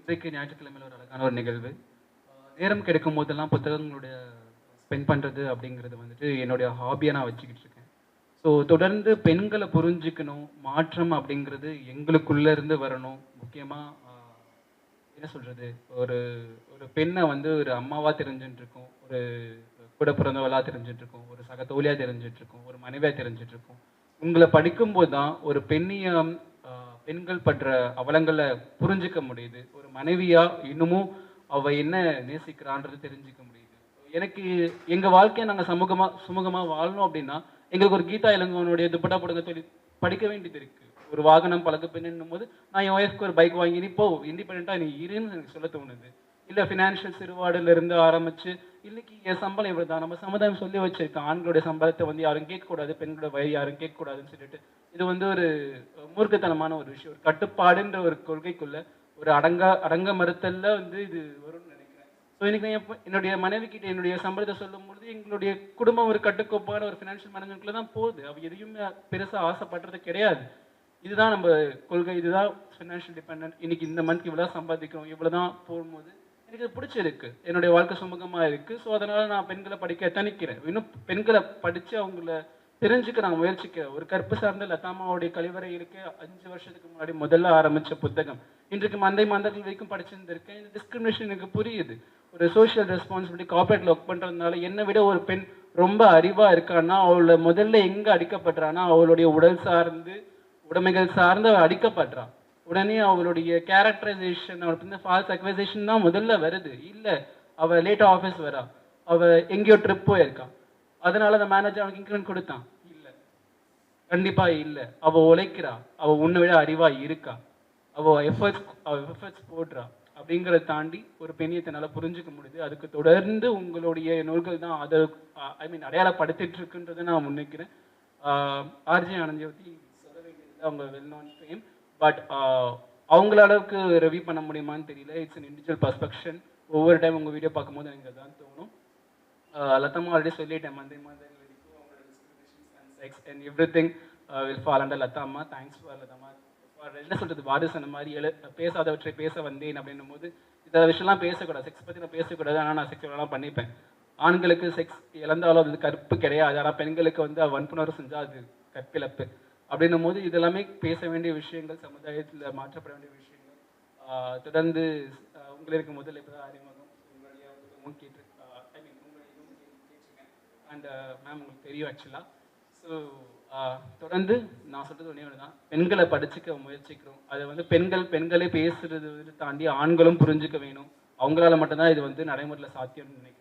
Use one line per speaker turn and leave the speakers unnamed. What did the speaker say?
இன்றைக்கு ஞாயிற்றுக்கிழமையில் ஒரு அழகான ஒரு நிகழ்வு. நேரம் கிடைக்கும் போதெல்லாம் புத்தகங்களுடைய ஸ்பெண்ட் பண்ணுறது அப்படிங்கிறது வந்துட்டு என்னுடைய ஹாபியாக நான் வச்சுக்கிட்டு இருக்கேன். ஸோ தொடர்ந்து பெண்களை புரிஞ்சுக்கணும் மாற்றம் அப்படிங்கிறது எங்களுக்குள்ளே இருந்து வரணும். முக்கியமாக என்ன சொல்கிறது ஒரு ஒரு பெண்ணை வந்து ஒரு அம்மாவாக தெரிஞ்சுட்டு இருக்கோம் ஒரு கூட பிறந்தவளாக தெரிஞ்சுட்டு இருக்கோம் ஒரு சக தோழியாக தெரிஞ்சுட்டு இருக்கோம் ஒரு மனைவியாக தெரிஞ்சுட்டு இருக்கோம் உங்களை படிக்கும்போது தான் ஒரு பெண்ணியம் பெண்கள் பற்ற அவலங்களை புரிஞ்சுக்க முடியுது. ஒரு மனைவியா இன்னமும் அவ என்ன நேசிக்கிறான்றது தெரிஞ்சுக்க முடியுது. எனக்கு எங்க வாழ்க்கையை நாங்க சமூகமா சுமூகமா வாழணும் அப்படின்னா எங்களுக்கு ஒரு கீதா இளங்கவனுடைய துப்பட்டா படங்க சொல்லி படிக்க வேண்டியது இருக்கு. ஒரு வாகனம் பழக்க பெண்ணும் போது நான் என் ஒய்ஃப்க்கு ஒரு பைக் வாங்கி நீ போ இண்டிபெண்டா நீ இருன்னு எனக்கு சொல்ல தோணுது. இல்லை ஃபினான்ஷியல் சிறுவாடுல இருந்து ஆரம்பிச்சு இன்னைக்கு என் சம்பளம் இவ்வளோ தான் நம்ம சமுதாயம் சொல்லி வச்சிருக்கோம் ஆண்களுடைய சம்பளத்தை வந்து யாரும் கேட்கக்கூடாது பெண்களோட வயது யாரும் கேட்கக்கூடாதுன்னு சொல்லிட்டு இது வந்து ஒரு மூர்க்கத்தனமான ஒரு விஷயம். ஒரு கட்டுப்பாடுன்ற ஒரு கொள்கைக்குள்ள ஒரு அடங்கா அடங்க மறுத்தல்ல வந்து இது வரும்னு நினைக்கிறேன். ஸோ இன்னைக்கு நான் என்னுடைய மனைவி கிட்ட என்னுடைய சம்பளத்தை சொல்லும் பொழுது எங்களுடைய குடும்பம் ஒரு கட்டுக்கோப்பான ஒரு ஃபினான்ஷியல் மேனேஜ்மெண்ட்ல தான் போகுது. அவ எதையுமே பெருசாக ஆசைப்படுறது கிடையாது. இதுதான் நம்ம கொள்கை இதுதான் ஃபினான்ஷியல் டிபெண்டன்ட் இன்னைக்கு இந்த மந்த் இவ்வளோ சம்பாதிக்கிறோம் இவ்வளோ தான் போகும்போது எனக்கு பிடிச்சிருக்கு என்னுடைய வாழ்க்கை சுமூகமாக இருக்குது ஸோ அதனால் நான் பெண்களை படிக்க தணிக்கிறேன். இன்னும் பெண்களை படித்து அவங்கள தெரிஞ்சுக்க நான் முயற்சிக்கிறேன். ஒரு கற்பு சார்ந்த லதாமாவுடைய கழிவறை இருக்க அஞ்சு வருஷத்துக்கு முன்னாடி முதல்ல ஆரம்பித்த புத்தகம். இன்றைக்கு மந்தை மந்தர்கள் வரைக்கும் படிச்சிருந்திருக்கேன். இந்த டிஸ்கிரிமினேஷன் எனக்கு புரியுது. ஒரு சோஷியல் ரெஸ்பான்சிபிலிட்டி கார்பரேட்ல ஒர்க் பண்ணுறதுனால என்னை விட ஒரு பெண் ரொம்ப அறிவாக இருக்கான்னா அவளை முதல்ல எங்கே அடிக்கப்படுறான்னா அவளுடைய உடல் சார்ந்து உடைமைகள் சார்ந்து அவள் அடிக்கப்படுறான் உடனே அவளுடைய கேரக்டரைசேஷன் அவளுக்கு வந்து ஃபால்ஸ் அக்வைசேஷன் தான் முதல்ல வருது. இல்லை அவள் லேட்டாக ஆஃபீஸ் வரா. அவள் எங்கேயோ ட்ரிப் போயிருக்கான் அதனால அந்த மேனேஜர் அவனுக்கு இன்க்ரிமெண்ட் கொடுத்தான். இல்லை. கண்டிப்பாக இல்லை. அவள் உழைக்கிறா. அவள் உன்னை விட அறிவாக இருக்கா. அவள் எஃபர்ட்ஸ் அவள் எஃபர்ட்ஸ் போடுறா. அப்படிங்கிறத தாண்டி ஒரு பெண்ணியத்தினால புரிஞ்சுக்க முடியுது. அதுக்கு தொடர்ந்து உங்களுடைய நூல்கள் தான் அதை ஐ மீன் அடையாளப்படுத்திட்டு இருக்குன்றதை நான் முன்னிக்கிறேன் ஆர்ஜி ஆனந்தி பற்றி சொல்ல வேண்டியது அவங்க well known fame but uh, அவங்கள அளவுக்கு ரிவ்யூ பண்ண முடியுமான்னு தெரியல. இட்ஸ் அன் இண்டிவிஜுவல் பர்ஸ்பெக்ஷன் ஒவ்வொரு டைம் உங்கள் வீடியோ பார்க்கும்போது எனக்கு அதான் தோணும். Uh, ஆல்ரெடி சொல்லிட்டேன். மந்தை மாதிரி வரைக்கும் அவங்களோட discriminations and sex and everything will fall under Latha அம்மா தேங்க்ஸ் ஃபார் லதமா ஃபார் என்ன சொல்கிறது வாரிசு அந்த மாதிரி எழு பேசாதவற்றை பேச வந்தேன் அப்படின்னும் போது இந்த விஷயம்லாம் பேசக்கூடாது. செக்ஸ் பற்றி நான் பேசக்கூடாது. ஆனால் நான் செக்ஸ் பண்ணிப்பேன். ஆண்களுக்கு செக்ஸ் இழந்தாலும் அது கற்பு கிடையாது. ஆனால் பெண்களுக்கு வந்து வன்புணர்வு செஞ்சால் அது கற்பிழப்பு. அப்படின்னும் போது இதெல்லாமே பேச வேண்டிய விஷயங்கள் சமுதாயத்தில் மாற்றப்பட வேண்டிய விஷயங்கள் தொடர்ந்து உங்களுக்கு முதல்ல இப்போ தான் அறிமுகம். உங்களுடைய புத்தகமும் கேட்டு ஐ மீன் உங்களுடைய கேட்டிருக்கேன். அண்ட் மேம் உங்களுக்கு தெரியும் ஆக்சுவலாக ஸோ தொடர்ந்து நான் சொல்றது ஒன்றே ஒன்று தான் பெண்களை படிச்சுக்க முயற்சிக்கிறோம். அதை வந்து பெண்கள் பெண்களே பேசுறது வந்து தாண்டி ஆண்களும் புரிஞ்சுக்க வேணும். அவங்களால மட்டும்தான் இது வந்து நடைமுறையில் சாத்தியம்னு நினைக்கிறேன்.